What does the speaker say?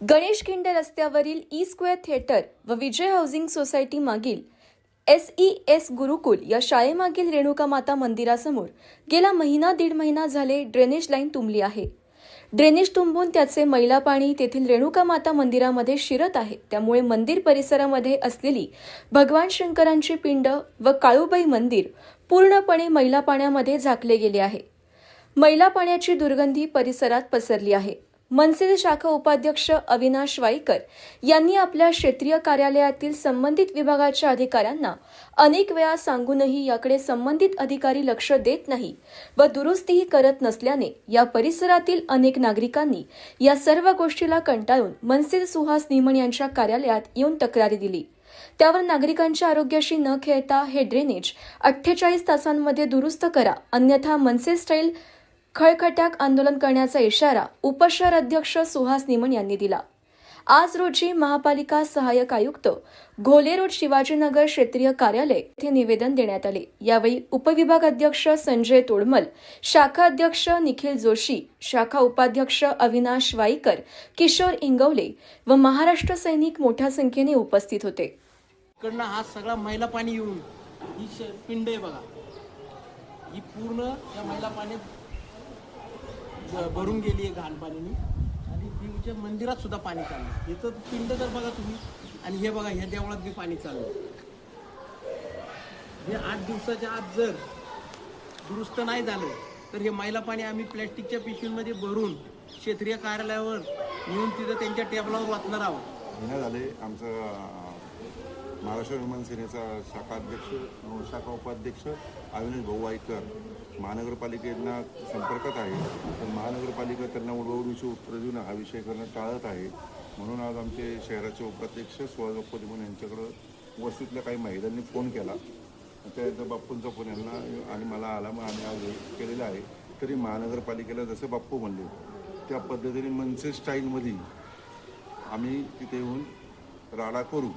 गणेश खिंड रस्त्यावरील E square theatre व Vijay housing society मागील एस ई एस गुरुकुल या शाळेमागील रेणुका माता मंदिरासमोर गेला महिना दीड महिना झाले ड्रेनेज लाईन तुंबली आहे. ड्रेनेज तुंबून त्याचे मैला पाणी तेथील रेणुका माता मंदिरामध्ये शिरत आहे. त्यामुळे मंदिर परिसरामध्ये असलेली भगवान शंकरांची पिंड व काळूबाई मंदिर पूर्णपणे मैला पाण्यामध्ये झाकले गेले आहे. मैला पाण्याची दुर्गंधी परिसरात पसरली आहे. मनसे शाखा उपाध्यक्ष अविनाश वाईकर यांनी आपल्या क्षेत्रीय कार्यालयातील संबंधित विभागाच्या अधिकाऱ्यांना अनेक वेळा सांगूनही याकडे संबंधित अधिकारी लक्ष देत नाही व दुरुस्तीही करत नसल्याने या परिसरातील अनेक नागरिकांनी या सर्व गोष्टीला कंटाळून मनसे सुहास निमण यांच्या कार्यालयात येऊन तक्रारी दिली. त्यावर नागरिकांच्या आरोग्याशी न खेळता हे ड्रेनेज अठ्ठेचाळीस तासांमध्ये दुरुस्त करा अन्यथा मनसे स्टाईल खळखट्याक आंदोलन करण्याचा इशारा उपशहर अध्यक्ष सुहास निमन यांनी दिला. आज रोजी महापालिका सहाय्यक आयुक्त घोले रोड शिवाजीनगर क्षेत्रीय कार्यालय येथे निवेदन देण्यात आले. यावेळी उपविभाग अध्यक्ष संजय तोडमल शाखा अध्यक्ष निखिल जोशी शाखा उपाध्यक्ष अविनाश वाईकर किशोर इंगवले व महाराष्ट्र सैनिक मोठ्या संख्येने उपस्थित होते. इकडनं हा सगळा मैला पाणी येऊन ही पिंड आहे बघा. ही पूर्ण या मैला पाणी भरून गेली आहे घाण पाण्याने आणि देवीच्या म्हणजे मंदिरात सुद्धा पाणी चाललं. इथं पिंड जर बघा तुम्ही आणि हे बघा ह्या देवळात बी पाणी चाललं. हे आठ दिवसाच्या आत जर दुरुस्त नाही झालं तर हे मैला पाणी आम्ही प्लॅस्टिकच्या पिशवींमध्ये भरून क्षेत्रीय कार्यालयावर नेऊन तिथं त्यांच्या टेबलावर वाचणार आहोत. झाले आमचं महाराष्ट्र विमान सेनेचा शाखा अध्यक्ष शाखा उपाध्यक्ष अविनाश भाऊ वाईकर महानगरपालिकेना संपर्कात आहे. पण महानगरपालिका त्यांना उडवडीची उत्तर देऊन हा विषय करणं टाळत आहे. म्हणून आज आमचे शहराचे उपाध्यक्ष सुहास बाप्पू यांच्याकडं वस्तीतल्या काही महिलांनी फोन केला. त्या बाप्पूंचा फोन यांना आणि मला आला मग आम्ही आज केलेला आहे. तरी महानगरपालिकेला जसं बाप्पू म्हणले त्या पद्धतीने मनसे स्टाईलमध्ये आम्ही तिथे येऊन राडा करू.